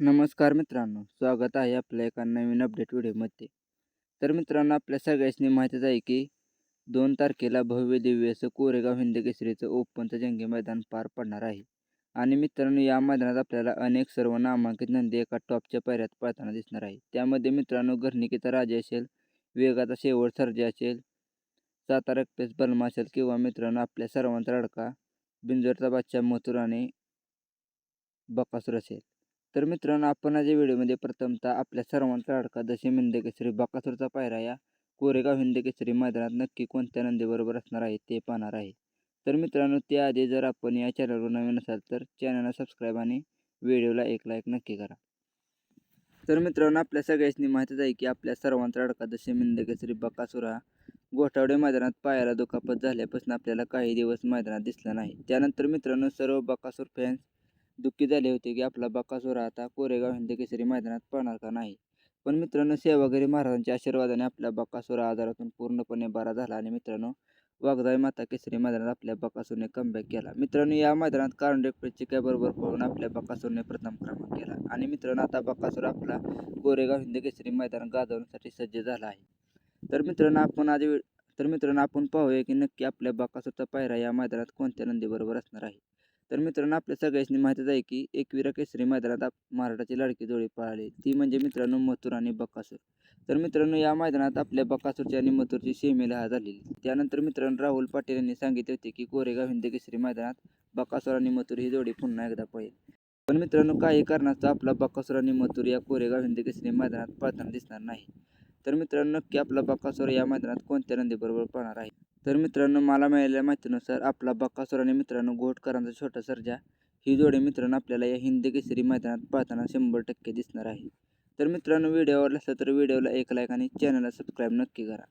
नमस्कार मित्रांनो स्वागत आहे आपल्या एका नवीन अपडेट व्हिडिओमध्ये. तर मित्रांनो आपल्या सगळ्यांनी माहितीच आहे की दोन तारखेला भव्य दिव्य असं कोरेगाव हिंद केसरीचं ओपनचं जंगी मैदान पार पडणार आहे. आणि मित्रांनो या मैदानात आपल्याला अनेक सर्व नामांकित नंदी एका टॉपच्या पायऱ्यात पळताना दिसणार आहे. त्यामध्ये मित्रांनो घरणिकेचा राजा असेल वेगाचा शेवट सर्जा असेल सातारा एक्सप्रेस बलमा असेल किंवा मित्रांनो आपल्या सर्वांचा लडका बिंजोरचा बादशाह मथुराने बकासूर असेल. तर मित्रांनो आपण आज या व्हिडिओमध्ये प्रथमतः आपल्या सर्वांचा अडका जसे हिंद बाकासूरचा पायरा या कोरेगाव हिंदकेसरी मैदानात नक्की कोणत्या नंदीबरोबर असणार आहे ते पाहणार आहे. तर मित्रांनो त्याआधी जर आपण या चॅनलवर नवीन असाल तर चॅनलला सबस्क्राईब आणि व्हिडिओला एक लाईक नक्की करा. तर मित्रांनो आपल्या सगळ्यांनी माहितीच आहे की आपल्या सर्वांचा अडका जसे मिंदकचरी बाकासुरा बकासूर हा गोठावडे मैदानात पायाला दुखापत झाल्यापासून आपल्याला काही दिवस मैदानात दिसला नाही. त्यानंतर मित्रांनो सर्व बकासूर फॅन्स दुःखी झाले होते की आपला बकासूर आता कोरेगाव हिंद केसरी मैदानात पळणार का नाही? पण मित्रांनो सेवागिरी महाराजांच्या आशीर्वादाने आपल्या बकासूर आजारातून पूर्णपणे बरा झाला आणि मित्रांनो वाघदाई माता केसरी मैदानात आपल्या बकासूरने कमबॅक केला. मित्रांनो या मैदानात कारण चिक्या बरोबर पळून आपल्या बकासूरने प्रथम क्रमांक केला. आणि मित्रांनो आता बकासूर आपला कोरेगाव हिंद केसरी मैदान गाजवण्यासाठी सज्ज झाला आहे. तर मित्रांनो आपण आज तर मित्रांनो आपण पाहूया की नक्की आपल्या बकासूरचा पायरा या मैदानात कोणत्या नंदीबरोबर असणार आहे? तर मित्रांनो आपल्या सगळ्यांनी माहितीच आहे की एकविरा केसरी मैदानात मराठाची महाराष्ट्राची लाडकी जोडी पळाली. ती म्हणजे मित्रांनो मथुर आणि बकासूर. तर मित्रांनो या मैदानात आपल्या बकासूरची आणि मथुरची सेमीला झालेली. त्यानंतर मित्रांनो राहुल पाटील यांनी सांगितले होते की कोरेगाव हिंद केसरी मैदानात बकासूर आणि मथुर ही जोडी पुन्हा एकदा पळेल. पण मित्रांनो काही कारणास्तव आपला बकासूर आणि मथुर या कोरेगाव हिंद केसरी मैदानात पळताना दिसणार नाही. तर मित्रांनो नक्की आपला बकासूर या मैदानात कोणत्या नंदीबरोबर पाहणार आहे? तर मित्रांनो मला मिळालेल्या माहितीनुसार आपला बक्कासूर आणि मित्रांनो घोटकरांचा छोटा सर्जा ही जोडी मित्रांनो आपल्याला या हिंदी केसरी मैदानात पाहताना शंभर टक्के दिसणार आहे. तर मित्रांनो व्हिडिओ आवडला असला तर व्हिडिओला एक लाईक आणि चॅनलला सबस्क्राईब नक्की करा.